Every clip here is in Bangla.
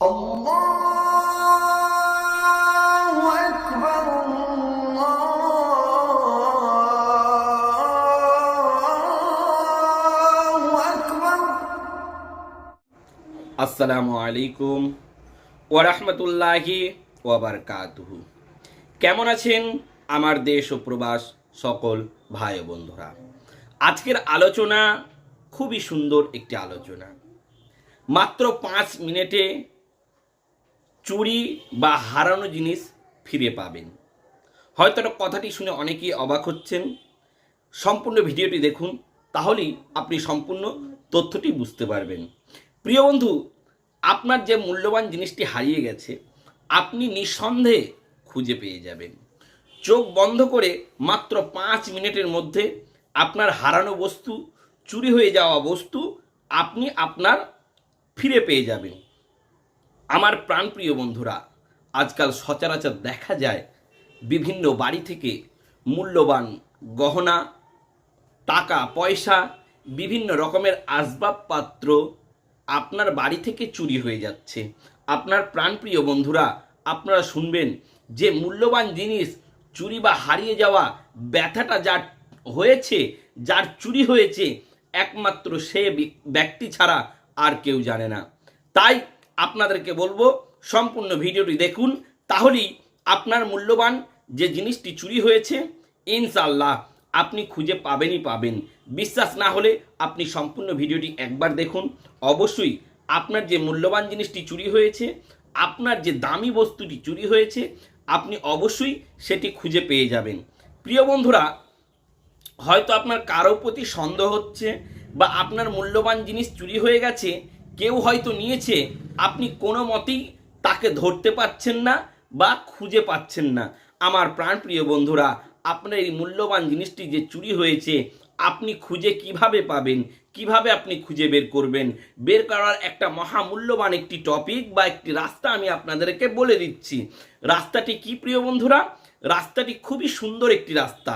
আসসালামু আলাইকুম ওরহমতুল্লাহি ওয়াবারকাতুহু কেমন আছেন আমার দেশ ও প্রবাস সকল ভাই বন্ধুরা? আজকের আলোচনা খুবই সুন্দর একটি আলোচনা। মাত্র পাঁচ মিনিটে চুরি বা হারানো জিনিস ফিরে পাবেন। হয়তো কথাটি শুনে অনেকেই অবাক হচ্ছেন। সম্পূর্ণ ভিডিওটি দেখুন, তাহলেই আপনি সম্পূর্ণ তথ্যটি বুঝতে পারবেন। প্রিয় বন্ধু, আপনার যে মূল্যবান জিনিসটি হারিয়ে গেছে, আপনি নিঃসন্দেহে খুঁজে পেয়ে যাবেন। চোখ বন্ধ করে মাত্র পাঁচ মিনিটের মধ্যে আপনার হারানো বস্তু, চুরি হয়ে যাওয়া বস্তু আপনি আপনার ফিরে পেয়ে যাবেন। আমার প্রাণপ্রিয় বন্ধুরা, আজকাল সচরাচর দেখা যায় বিভিন্ন বাড়ি থেকে মূল্যবান গহনা, টাকা, পয়সা, বিভিন্ন রকমের আসবাবপত্র আপনার বাড়ি থেকে চুরি হয়ে যাচ্ছে। আপনার প্রাণপ্রিয় বন্ধুরা, আপনারা শুনবেন যে মূল্যবান জিনিস চুরি বা হারিয়ে যাওয়া ব্যথাটা যার হয়েছে, যার চুরি হয়েছে, একমাত্র সে ব্যক্তি ছাড়া আর কেউ জানে না। তাই আপনাদেরকে বলব সম্পূর্ণ ভিডিওটি দেখুন, তাহলেই আপনার মূল্যবান যে জিনিসটি চুরি হয়েছে ইনশাল্লাহ আপনি খুঁজে পাবেনই পাবেন। বিশ্বাস না হলে আপনি সম্পূর্ণ ভিডিওটি একবার দেখুন। অবশ্যই আপনার যে মূল্যবান জিনিসটি চুরি হয়েছে, আপনার যে দামি বস্তুটি চুরি হয়েছে, আপনি অবশ্যই সেটি খুঁজে পেয়ে যাবেন। প্রিয় বন্ধুরা, হয়তো আপনার কারও প্রতি সন্দেহ হচ্ছে বা আপনার মূল্যবান জিনিস চুরি হয়ে গেছে কেউ হয়তো নিয়েছে, আপনি কোনো মতেই তাকে ধরতে পাচ্ছেন না বা খুঁজে পাচ্ছেন না। আমার প্রাণপ্রিয় বন্ধুরা, আপনার এই মূল্যবান জিনিসটি যে চুরি হয়েছে, আপনি খুঁজে কীভাবে পাবেন? কীভাবে আপনি খুঁজে বের করবেন? বের করার একটা মহামূল্যবান একটি টপিক বা একটি রাস্তা আমি আপনাদেরকে বলে দিচ্ছি। রাস্তাটি কি প্রিয় বন্ধুরা? রাস্তাটি খুবই সুন্দর একটি রাস্তা।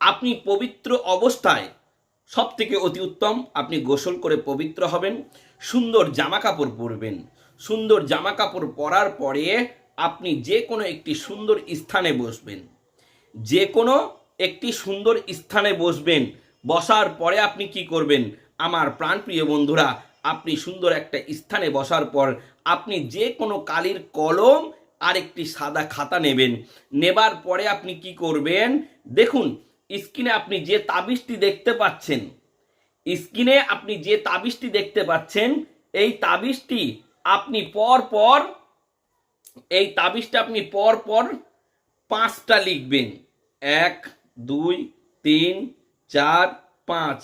আপনি পবিত্র অবস্থায় সব থেকে অতি উত্তম, আপনি গোসল করে পবিত্র হবেন। সুন্দর জামা কাপড় পরবেন। সুন্দর জামা কাপড় পরার পরে আপনি যে কোনো একটি সুন্দর স্থানে বসবেন। যে কোনো একটি সুন্দর স্থানে বসবেন। বসার পরে আপনি কি করবেন? আমার প্রাণপ্রিয় বন্ধুরা, আপনি সুন্দর একটা স্থানে বসার পর আপনি যে কোনো কালির কলম আর একটি সাদা খাতা নেবেন। নেবার পরে আপনি কি করবেন? দেখুন, স্ক্রিনে আপনি যে তাবিজটি দেখতে পাচ্ছেন স্ক্রিনে আপনি যে তাবিজটি দেখতে পাচ্ছেন, এই তাবিজটি আপনি পর পর এই তাবিজটা আপনি পর পর পাঁচটা লিখবেন। এক, দুই, তিন, চার, পাঁচ।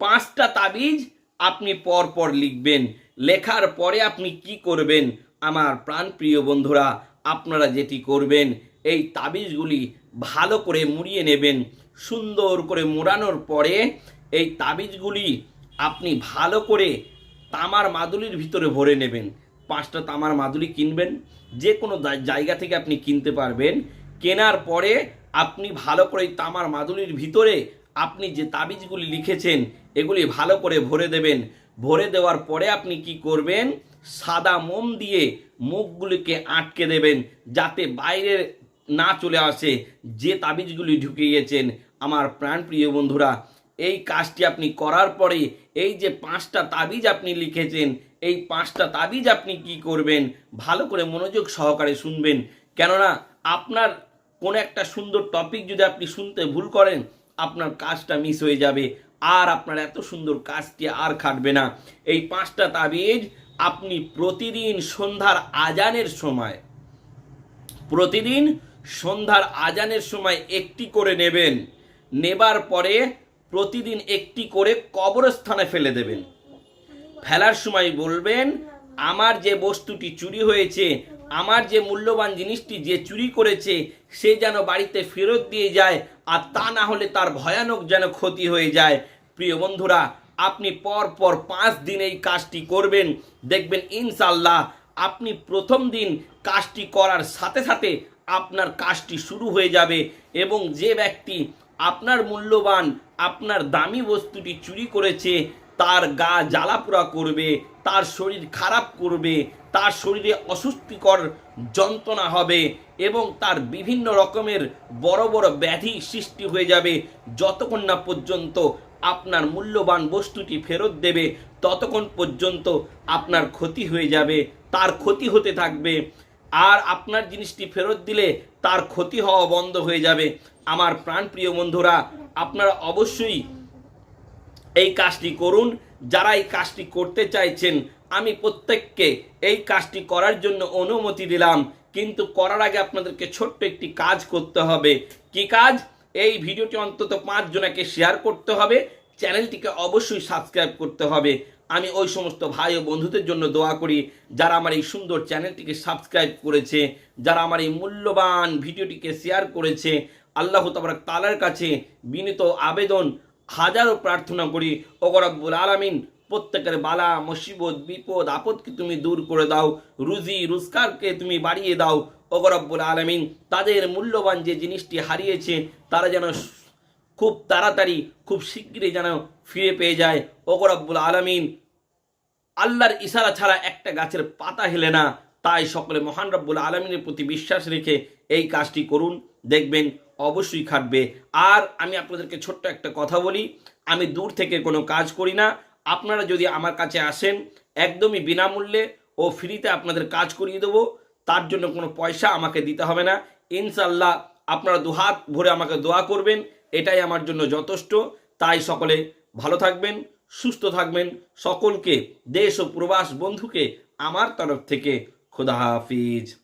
পাঁচটা তাবিজ আপনি পর পর লিখবেন। লেখার পরে আপনি কি করবেন? আমার প্রাণ প্রিয় বন্ধুরা, আপনারা যেটি করবেন, এই তাবিজগুলি ভালো করে মুড়িয়ে নেবেন। সুন্দর করে মোড়ানোর পরে এই তাবিজগুলি আপনি ভালো করে তামার মাদুলির ভিতরে ভরে নেবেন। পাঁচটা তামার মাদুলি কিনবেন। যে কোনো জায়গা থেকে আপনি কিনতে পারবেন। কেনার পরে আপনি ভালো করে তামার মাদুলির ভিতরে আপনি যে তাবিজগুলি লিখেছেন, এগুলি ভালো করে ভরে দেবেন। ভরে দেওয়ার পরে আপনি কি করবেন? সাদা মোম দিয়ে মুখগুলিকে আটকে দেবেন যাতে বাইরে না চলে আসে। যে তাবিজগুলি ঢুকিয়েছেন, আমার প্রাণপ্রিয় বন্ধুরা এই কাজটি আপনি করার পরে এই যে পাঁচটা তাবিজ আপনি লিখেছেন, এই পাঁচটা তাবিজ আপনি কি করবেন? ভালো করে মনোযোগ সহকারে শুনবেন। কেননা আপনার কোনো একটা সুন্দর টপিক যদি আপনি শুনতে ভুল করেন, আপনার কাজটা মিস হয়ে যাবে। আর আপনার এত সুন্দর কাজটি আর খাটবে না। এই পাঁচটা তাবিজ আপনি প্রতিদিন সন্ধ্যার আজানের সময়, প্রতিদিন সন্ধ্যার আজানের সময় একটি করে নেবেন। নেবার পরে প্রতিদিন একটি করে কবরস্থানে ফেলে দেবেন। ফেলার সময় বলবেন, আমার যে বস্তুটি চুরি হয়েছে, আমার যে মূল্যবান জিনিসটি যে চুরি করেছে, সে যেন বাড়িতে ফেরত দিয়ে যায়, আর তা না হলে তার ভয়ানক যেন ক্ষতি হয়ে যায়। প্রিয় বন্ধুরা, আপনি পর পর পাঁচ দিন এই কাজটি করবেন। দেখবেন ইনশাল্লাহ আপনি প্রথম দিন কাজটি করার সাথে সাথে আপনার কাজটি শুরু হয়ে যাবে এবং যে ব্যক্তি আপনার মূল্যবান, আপনার দামি বস্তুটি চুরি করেছে, তার গা জ্বালাপোড়া করবে, তার শরীর খারাপ করবে, তার শরীরে অস্বস্তিকর যন্ত্রণা হবে এবং তার বিভিন্ন রকমের বড় বড় ব্যাধি সৃষ্টি হয়ে যাবে। যতক্ষণ না পর্যন্ত আপনার মূল্যবান বস্তুটি ফেরত দেবে, ততক্ষণ পর্যন্ত আপনার ক্ষতি হয়ে যাবে, তার ক্ষতি হতে থাকবে। আর আপনার জিনিসটি ফেরত দিলে তার ক্ষতি হওয়া বন্ধ হয়ে যাবে। আমার প্রাণপ্রিয় বন্ধুরা, আপনারা অবশ্যই এই কাজটি করুন। যারা এই কাজটি করতে চাইছেন, আমি প্রত্যেককে এই কাজটি করার জন্য অনুমতি দিলাম। কিন্তু করার আগে আপনাদেরকে ছোট্ট একটি কাজ করতে হবে। কি কাজ? এই ভিডিওটি অন্তত পাঁচ জনাকে শেয়ার করতে হবে। চ্যানেলটিকে অবশ্যই সাবস্ক্রাইব করতে হবে। আমি ওই সমস্ত ভাই ও বন্ধুদের জন্য দোয়া করি, যারা আমার এই সুন্দর চ্যানেলটিকে সাবস্ক্রাইব করেছে, যারা আমার এই মূল্যবান ভিডিওটিকে শেয়ার করেছে, আল্লাহ তাবারাক তালার কাছে বিনীত আবেদন, হাজারো প্রার্থনা করি ওগরব্বুল আলামিন, প্রত্যেকের বালা, মুসিবত, বিপদ, আপদকে তুমি দূর করে দাও, রুজি, রোজগারকে তুমি বাড়িয়ে দাও ওগরব্বুল আলামিন, তাদের মূল্যবান যে জিনিসটি হারিয়েছে, তারা যেন খুব তাড়াতাড়ি, খুব শীঘ্রই যেন ফিরে পেয়ে যায়। ওগরব্বুল আলামিন আল্লাহর ইশারা ছাড়া একটা গাছের পাতা হেলে না। তাই সকলে মহান রব্বুল আলমিনের প্রতি বিশ্বাস রেখে এই কাজটি করুন, দেখবেন অবশ্যই খাটবে। আর আমি আপনাদেরকে ছোট্ট একটা কথা বলি, আমি দূর থেকে কোনো কাজ করি না। আপনারা যদি আমার কাছে আসেন, একদমই বিনামূল্যে ও ফ্রিতে আপনাদের কাজ করিয়ে দেবো। তার জন্য কোনো পয়সা আমাকে দিতে হবে না। ইনশাল্লাহ আপনারা দুহাত ভরে আমাকে দোয়া করবেন। এটাই আমার জন্য যথেষ্ট। তাই সকলে ভালো থাকবেন, সুস্থ থাকবেন। সকলকে, দেশ ও প্রবাস বন্ধুকে আমার তরফ থেকে খোদা হাফিজ।